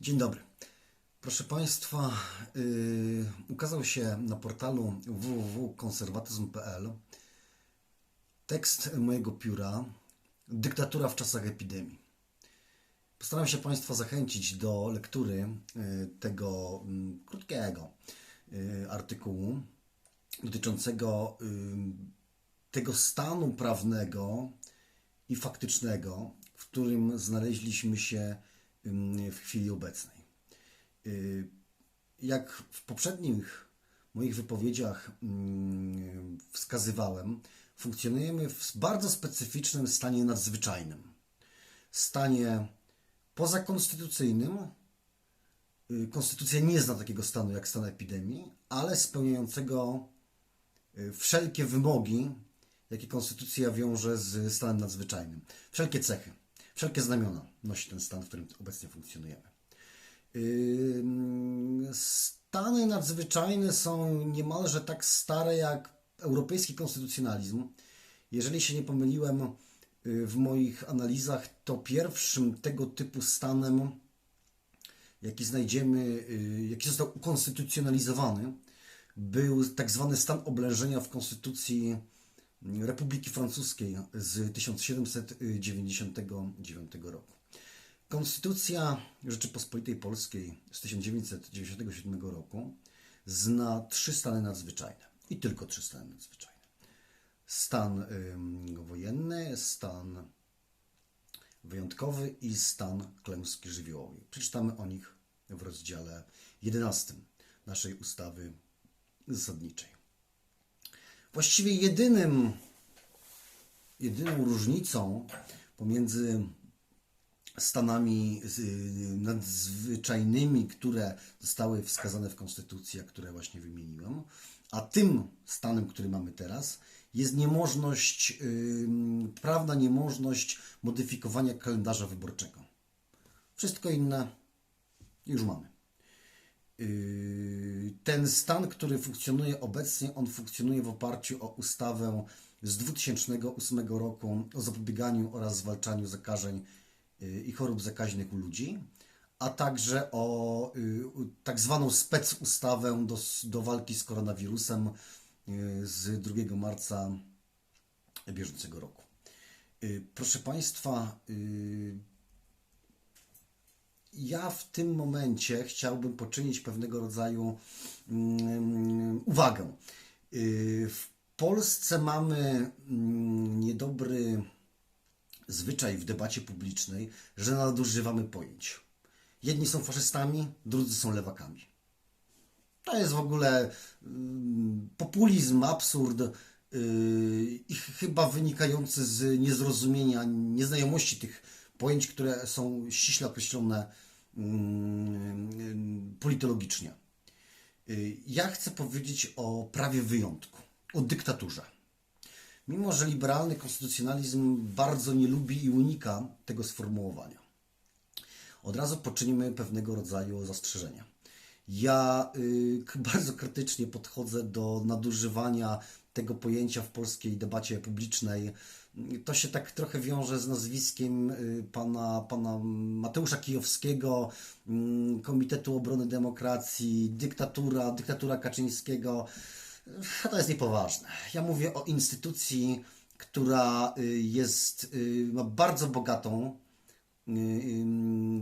Dzień dobry. Proszę Państwa, yy, ukazał się na portalu www.konserwatyzm.pl tekst mojego pióra Dyktatura w czasach epidemii. Postaram się Państwa zachęcić do lektury yy, tego yy, krótkiego yy, artykułu dotyczącego yy, tego stanu prawnego i faktycznego, w którym znaleźliśmy się w chwili obecnej. Yy, Jak w poprzednich moich wypowiedziach wskazywałem, funkcjonujemy w bardzo specyficznym stanie nadzwyczajnym. Stanie pozakonstytucyjnym. Yy, Konstytucja nie zna takiego stanu jak stan epidemii, ale spełniającego yy, wszelkie wymogi, jakie konstytucja wiąże z stanem nadzwyczajnym. Wszelkie cechy, wszelkie znamiona nosi ten stan, w którym obecnie funkcjonujemy. Stany nadzwyczajne są niemalże tak stare jak europejski konstytucjonalizm. Jeżeli się nie pomyliłem y, w moich analizach, to pierwszym tego typu stanem, jaki znajdziemy, y, jaki został ukonstytucjonalizowany, był tak zwany stan oblężenia w Konstytucji Republiki Francuskiej z 1799 roku. Konstytucja Rzeczypospolitej Polskiej z 1997 roku zna trzy stany nadzwyczajne i tylko trzy stany nadzwyczajne. Stan wojenny, stan wyjątkowy i stan klęski żywiołowej. Przeczytamy o nich w rozdziale 11 naszej ustawy zasadniczej. Właściwie jedynym, jedyną różnicą pomiędzy stanami nadzwyczajnymi, które zostały wskazane w Konstytucji, a które właśnie wymieniłem, a tym stanem, który mamy teraz, jest niemożność, yy, prawna niemożność modyfikowania kalendarza wyborczego. Wszystko inne już mamy. Yy, Ten stan, który funkcjonuje obecnie, on funkcjonuje w oparciu o ustawę z 2008 roku o zapobieganiu oraz zwalczaniu zakażeń yy, i chorób zakaźnych u ludzi, a także o yy, tak zwaną specustawę do, do walki z koronawirusem z 2 marca bieżącego roku. Proszę Państwa, ja w tym momencie chciałbym poczynić pewnego rodzaju mm, uwagę. Yy, W Polsce mamy mm, niedobry zwyczaj w debacie publicznej, że nadużywamy pojęć. Jedni są faszystami, drudzy są lewakami. To jest w ogóle mm, populizm, absurd yy, i ch- chyba wynikający z niezrozumienia, nieznajomości tych pojęć, które są ściśle określone politologicznie. Yy, Ja chcę powiedzieć o prawie wyjątku, o dyktaturze. Mimo, że liberalny konstytucjonalizm bardzo nie lubi i unika tego sformułowania, od razu poczynimy pewnego rodzaju zastrzeżenia. Ja y, bardzo krytycznie podchodzę do nadużywania tego pojęcia w polskiej debacie publicznej. To się tak trochę wiąże z nazwiskiem y, pana, pana Mateusza Kijowskiego, mm, Komitetu Obrony Demokracji, dyktatura, dyktatura Kaczyńskiego. To jest niepoważne. Ja mówię o instytucji, która y, jest, y, ma bardzo bogatą, y,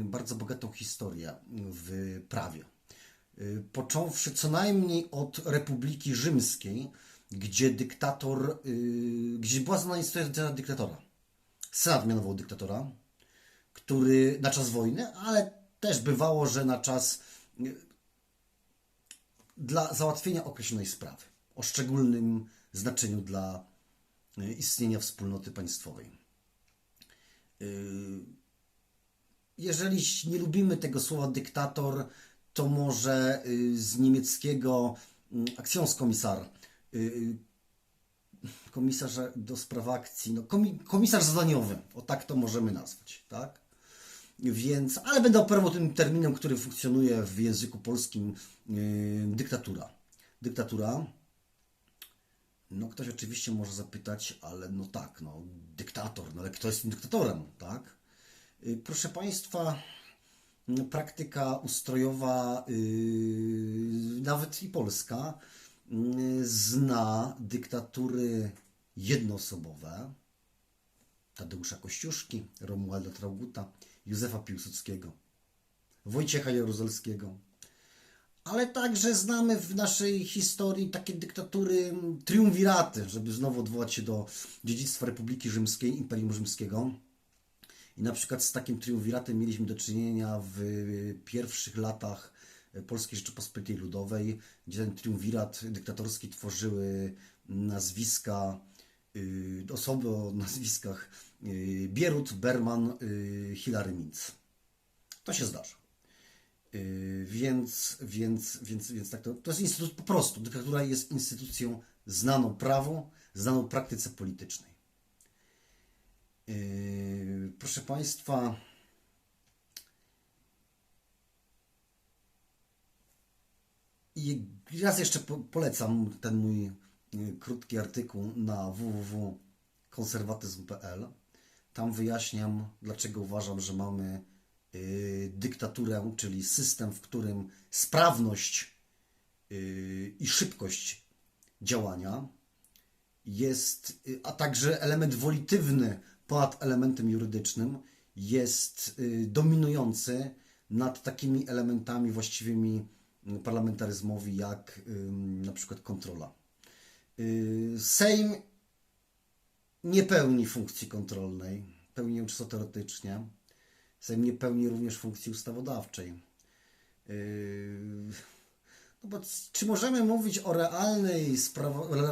bardzo bogatą historię w prawie. Począwszy co najmniej od Republiki Rzymskiej, gdzie dyktator, y, gdzie była znana instytucja dyktatora. Senat mianował dyktatora, który na czas wojny, ale też bywało, że na czas y, dla załatwienia określonej sprawy o szczególnym znaczeniu dla y, istnienia wspólnoty państwowej. Y, Jeżeli nie lubimy tego słowa dyktator, to może y, z niemieckiego mm, Y, y, komisarz do spraw akcji, no, komi, komisarz zadaniowy, o tak to możemy nazwać, tak? Więc, ale będę operował tym terminem, który funkcjonuje w języku polskim, yy, dyktatura. Dyktatura. No ktoś oczywiście może zapytać, ale no tak, no dyktator, no ale kto jest tym dyktatorem, tak? Proszę Państwa, praktyka ustrojowa, yy, nawet i polska, zna dyktatury jednoosobowe Tadeusza Kościuszki, Romualda Trauguta, Józefa Piłsudskiego, Wojciecha Jaruzelskiego, ale także znamy w naszej historii takie dyktatury triumviraty, żeby znowu odwołać się do dziedzictwa Republiki Rzymskiej, Imperium Rzymskiego. I na przykład z takim triumviratem mieliśmy do czynienia w pierwszych latach Polskiej Rzeczypospolitej Ludowej, gdzie ten triumvirat dyktatorski tworzyły nazwiska, y, osoby o nazwiskach y, Bierut, Berman, y, Hilary Minc. To się zdarza. Więc, więc, więc, więc tak to, to jest instytut po prostu. Dyktatura jest instytucją znaną prawu, znaną praktyce politycznej. Proszę Państwa, i raz jeszcze po- polecam ten mój yy, krótki artykuł na www.konserwatyzm.pl. Tam wyjaśniam, dlaczego uważam, że mamy yy, dyktaturę, czyli system, w którym sprawność yy, i szybkość działania jest, a także element wolitywny ponad elementem jurydycznym jest dominujący nad takimi elementami właściwymi parlamentaryzmowi, jak na przykład kontrola. Yy, Sejm nie pełni funkcji kontrolnej, pełni ją czysto teoretycznie. Sejm nie pełni również funkcji ustawodawczej. Yy, No bo czy możemy mówić o realnej,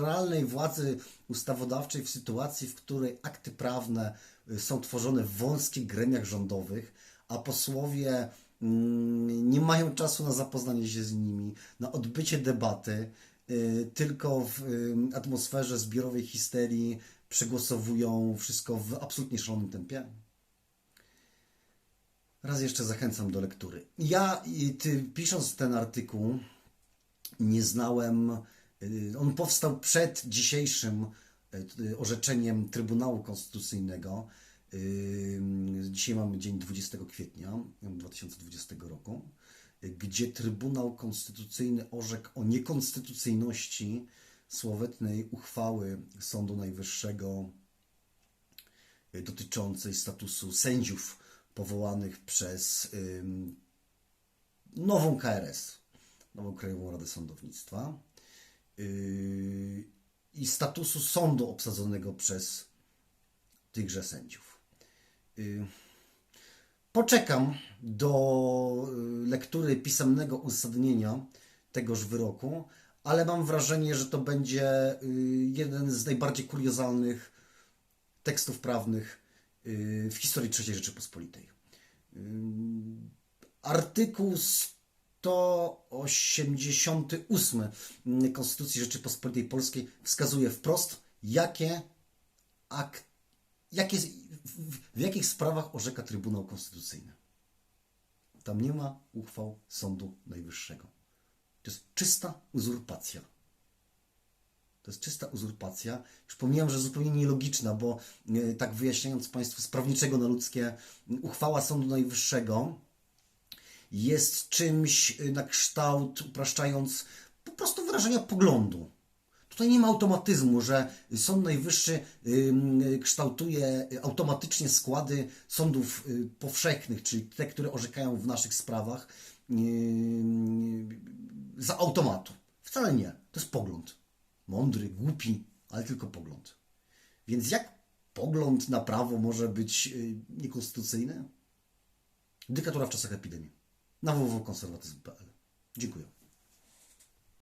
realnej władzy ustawodawczej w sytuacji, w której akty prawne y, są tworzone w wąskich gremiach rządowych, a posłowie mm, nie mają czasu na zapoznanie się z nimi, na odbycie debaty, y, tylko w y, atmosferze zbiorowej histerii przegłosowują wszystko w absolutnie szalonym tempie? Raz jeszcze zachęcam do lektury. Ja, ty, pisząc ten artykuł, nie znałem. y, On powstał przed dzisiejszym orzeczeniem Trybunału Konstytucyjnego. Y, Dzisiaj mamy dzień 20 kwietnia 2020 roku, y, gdzie Trybunał Konstytucyjny orzekł o niekonstytucyjności słowetnej uchwały Sądu Najwyższego y, dotyczącej statusu sędziów powołanych przez nową KRS, nową Krajową Radę Sądownictwa yy, i statusu sądu obsadzonego przez tychże sędziów. Yy, Poczekam do y, lektury pisemnego uzasadnienia tegoż wyroku, ale mam wrażenie, że to będzie y, jeden z najbardziej kuriozalnych tekstów prawnych y, w historii III Rzeczypospolitej. Artykuł 188 Konstytucji Rzeczypospolitej Polskiej wskazuje wprost, jakie, ak, w, jakich sprawach orzeka Trybunał Konstytucyjny. Tam nie ma uchwał Sądu Najwyższego. To jest czysta uzurpacja. To jest czysta uzurpacja. Już że zupełnie nielogiczna, bo e, tak wyjaśniając Państwu z prawniczego na ludzkie, uchwała Sądu Najwyższego jest czymś e, na kształt, upraszczając, po prostu wyrażenia poglądu. Tutaj nie ma automatyzmu, że Sąd Najwyższy kształtuje automatycznie składy sądów y, powszechnych, czyli te, które orzekają w naszych sprawach za automatu. Wcale nie. To jest pogląd. Mądry, głupi, ale tylko pogląd. Więc jak pogląd na prawo może być y, niekonstytucyjny? Dyktatura w czasach epidemii. Na www.konserwatyzm.pl. Dziękuję.